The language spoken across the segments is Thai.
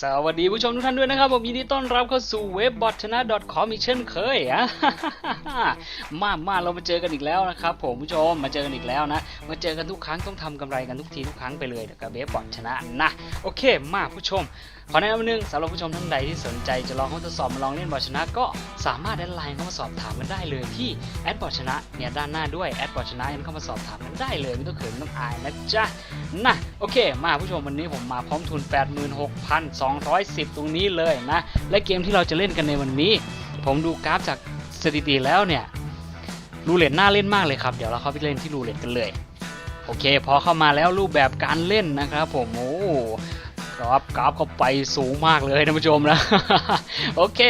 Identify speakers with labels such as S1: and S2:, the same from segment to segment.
S1: สวัสดีผู้ชมทุกท่านด้วยนะครับผมยินดีต้อนรับเข้าสู่เว็บบอทชนะ .com อีกเช่นเคยอะมามาเรามาเจอกันอีกแล้วนะครับผมผู้ชมมาเจอกันอีกแล้วนะ มาเจอกันทุกครั้งต้องทำกำไรกันทุกทีทุกครั้งไปเลยกับเว็บบอทชนะนะโอเค มาผู้ชมขอแนะนำนิดนึงสำหรับผู้ชมท่านใดที่สนใจจะลองเข้าทดสอบมาลองเล่นบอทชนะ ก็สามารถแอดไลน์เข้ามาสอบถามกันได้เลยที่แอดบอทชนะเนี่ยด้านหน้าด้วยแอดบอทชนะยังเข้ามาสอบถามกันได้เลยไม่ต้องเขินไม่ต้องอายนะจ๊ะ นะโอเค มาผู้ชมวันนี้ผมมาพร้อมทุน 86,210 ตรงนี้เลยนะ และเกมที่เราจะเล่นกันในวันนี้ ผมดูกราฟจากสถิติแล้วเนี่ยรูเล็ตน่าเล่นมากเลยครับ เดี๋ยวเราเข้าไปเล่นที่รูเล็ตกันเลย โอเค พอเข้ามาแล้วรูปแบบการเล่นนะครับผมโอ้ กราฟกราฟเข้าไปสูงมากเลยนะผู้ชมนะ โอเค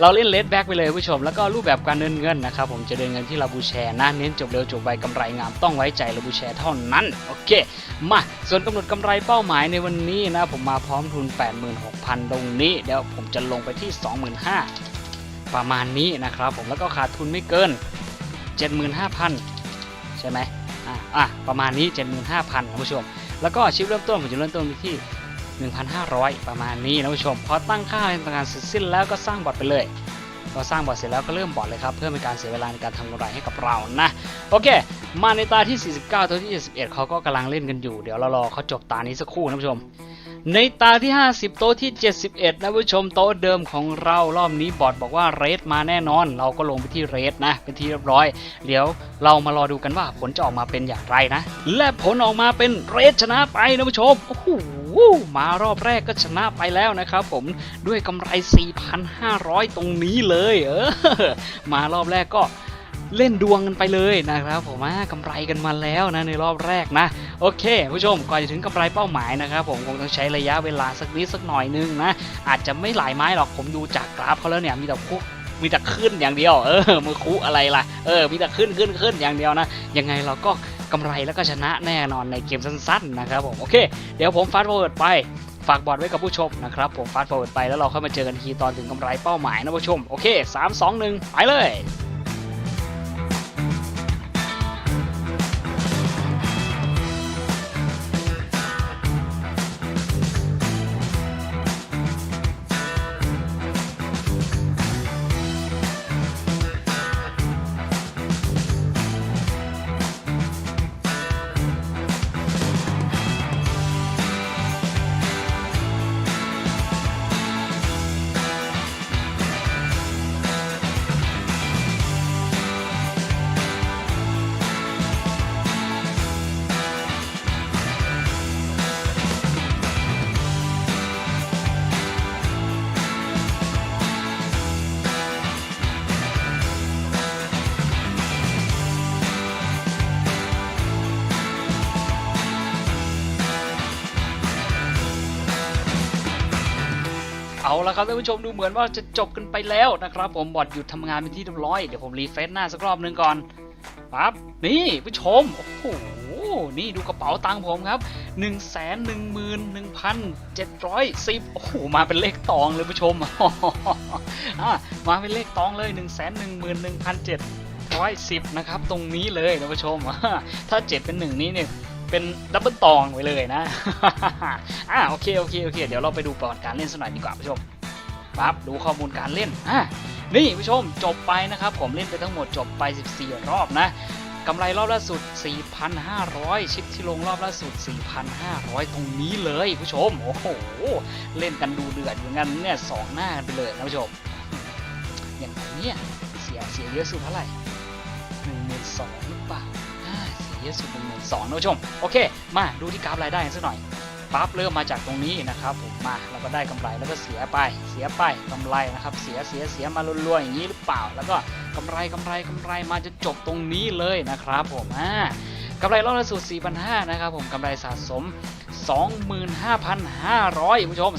S1: เราเล่นเลดแบ็กไปเลยผู้ชม แล้วก็รูปแบบการเดินเงินนะครับ ผมจะเดินเงินที่ลาบูแชร์นะ เน้นจบเร็วจบไวกำไรงามต้องไว้ใจลาบูแชร์เท่านั้น โอเค มาส่วนกำหนดกำไรเป้าหมายในวันนี้นะ ผมมาพร้อมทุน 86,000 ตรงนี้ เดี๋ยวผมจะลงไปที่ 25,000 ประมาณนี้นะครับผมแล้วก็ขาดทุนไม่เกิน 75,000 ใช่ไหมอะอะประมาณนี้ 75,000นผู้ชม แล้วก็ชิปเริ่มต้นผมจะเริ่มต้นที่ 1,500 ประมาณนี้นะผู้ชม พอตั้งค่าเป็นการเสร็จสิ้นแล้วก็สร้างบอทไปเลยพอสร้างบอทเสร็จแล้วก็เริ่มบอทเลยครับ เพื่อเป็นการเสียเวลาในการทำกำไรให้กับเรานะ โอเค มาในตาที่ 49 ตัวที่ 71เขาก็กำลังเล่นกันอยู่ เดี๋ยวเรารอเขาจบตานี้สักครู่นะผู้ชม ในตาที่ 50 โต๊ะที่ 71 นะผู้ชมโต๊ะเดิมของเรารอบนี้บอทบอกว่าเรสมาแน่นอน เราก็ลงไปที่เรสนะ เป็นที่เรียบร้อย เดี๋ยวเรามารอดูกันว่าผลจะออกมาเป็นอย่างไรนะ และผลออกมาเป็นเรสชนะไปนะผู้ชมโอ้โห มารอบแรกก็ชนะไปแล้วนะครับผมด้วยกำไร 4,500 ตรงนี้เลยเออมารอบแรกก็เล่นดวงกันไปเลยนะครับผมอ่ากำไรกันมาแล้วนะในรอบแรกนะ โอเค ผู้ชมก่อนจะถึงกำไรเป้าหมายนะครับผมคงต้องใช้ระยะเวลาสักนิดสักหน่อยนึงนะอาจจะไม่หลายไม้หรอกผมดูจากกราฟเขาแล้วเนี่ยมีแต่คุกมีแต่ขึ้นอย่างเดียว เออมือคุอะไรล่ะ เออ มีแต่ขึ้นขึ้นขึ้นอย่างเดียวนะ ยังไงเราก็ กำไรแล้วก็ชนะแน่นอนในเกมสั้นๆนะครับผมโอเค เดี๋ยวผมฟาสต์ฟอร์เวิร์ดไปฝากบอดไว้กับผู้ชมนะครับผมฟาสต์ฟอร์เวิร์ดไปแล้วเราค่อยมาเจอกันทีตอนถึงกำไรเป้าหมายนะผู้ชมโอเค 3 2 1 ไปเลย เอาละครับท่านผู้ชมดูเหมือนว่าจะจบกันไปแล้วนะครับผมบอทหยุดทำงานเป็นที่เรียบร้อยเดี๋ยวผมรีเฟซหน้าสักรอบหนึ่งก่อนปั๊บนี่ผู้ชมโอ้โหนี่ดูกระเป๋าตังค์ผมครับ1นึ่งแสนหนึ่งหมื่นหนึ่งพันเจ็ดร้อยสิบโอ้โหมาเป็นเลขตองเลยผู้ชมอะมาเป็นเลขตองเลย1นึ่งแสนหนึ่งหมื่นหนึ่งพันเจ็ดร้อยสิบนะครับ ตรงนี้เลยท่านผู้ชม ถ้าเจ็ดเป็นหนึ่งนี้เนี่ย เป็นดับเบิลตองไว้เลยนะ อ่าโอเคโอเคโอเค เดี๋ยวเราไปดูประวัติการเล่นสักหน่อยดีกว่าผู้ชมปั๊บดูข้อมูลการเล่นอ่านี่ผู้ชมจบไปนะครับ ผมเล่นไปทั้งหมดจบไป 14 รอบนะกำไรรอบล่าสุด 4,500 ชิปที่ลงรอบล่าสุด 4,500 ตรงนี้เลยผู้ชม โอ้โห เล่นกันดูเดือดอยู่งั้นเนี่ยสองหน้าไปเลยนะผู้ชม อย่างนี้เนี่ย เสียเสียเยอะสุดเท่าไหร่หนึ่งหมื่นสอง ที่สุดหนึ่งหมื่นสองนะผู้ชม โอเค มาดูที่กราฟรายได้กันสักหน่อยปั๊บเริ่มมาจากตรงนี้นะครับผมมาเราก็ได้กำไรแล้วก็เสียไปเสียไปกำไรนะครับเสียเสียเสียมาล้วๆอย่างนี้หรือเปล่า แล้วก็กำไรกำไรกำไรมาจะจบตรงนี้เลยนะครับผมอ่ากำไรรอบล่าสุด4,500นะครับผมกำไรสะสม 25,500ผู้ชม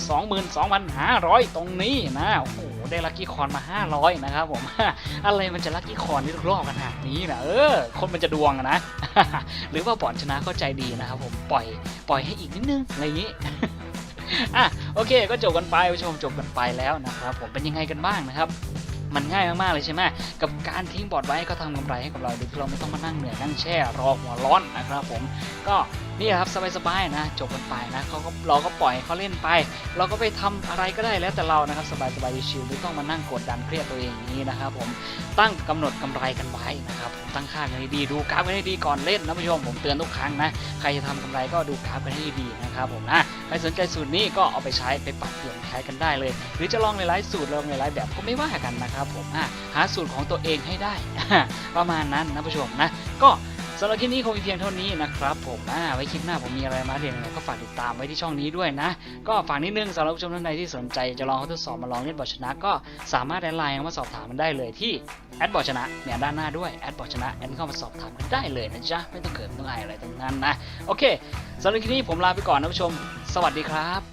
S1: 22,500 ตรงนี้นะ โอ้โห ได้ลัคกี้คอนมา 500 นะครับผม อะไรมันจะลัคกี้คอนที่ทุกรอบขนาดนี้นะ เออ คนมันจะดวงนะ หรือว่าบอลชนะเข้าใจดีนะครับผม ปล่อย ปล่อยให้อีกนิดนึง อะไรอย่างนี้อะโอเค ก็จบกันไปผู้ชมจบกันไปแล้วนะครับผมเป็นยังไงกันบ้างนะครับ มันง่ายมากๆเลยใช่ไหมกับการทิ้งบอร์ดไว้ก็ทำกำไรให้กับเราโดยที่เราไม่ต้องมานั่งเหนื่อยนั่งแช่รอหัวร้อนนะครับผมก็นี่ครับสบายๆนะจบกันไปนะเขาก็เราก็ปล่อยเขาเล่นไป เราก็ไปทำอะไรก็ได้แล้วแต่เรานะครับสบายๆชิวๆไม่ต้องมานั่งกดดันเครียดตัวเองอย่างนี้นะครับผมตั้งกำหนดกำไรกันไว้นะครับผมตั้งค่ากันให้ดีดูกราฟกันให้ดีก่อนเล่นนะผู้ชมผมเตือนทุกครั้งนะใครจะทำกำไรก็ดูกราฟกันให้ดีนะครับผมนะ ใครสนใจสูตรนี้ก็เอาไปใช้ไปปรับเปลี่ยนใช้กันได้เลย หรือจะลองในหลายๆสูตรลองในหลายๆแบบก็ไม่ว่ากันนะครับผมหาสูตรของตัวเองให้ได้ ประมาณนั้นนะผู้ชมนะก็ สำหรับคลิปนี้คงมีเพียงเท่านี้นะครับผมอ่าไว้คลิปหน้าผมมีอะไรมาเด่นยังไงก็ฝากติดตามไว้ที่ช่องนี้ด้วยนะ ก็ฝากนิดนึงสำหรับผู้ชมท่านใดที่สนใจจะลองทดสอบมาลองเล่นบอลชนะ ก็สามารถแอดไลน์มาสอบถามมันได้เลยที่แอดบอลชนะเนี่ยด้านหน้าด้วยแอดบอลชนะแอดเข้ามาสอบถามกันได้เลยนะจ๊ะไม่ต้องเกิดไม่ต้องอายอะไรทั้งนั้นนะโอเคสำหรับคลิปนี้ผมลาไปก่อนนะผู้ชม สวัสดีครับ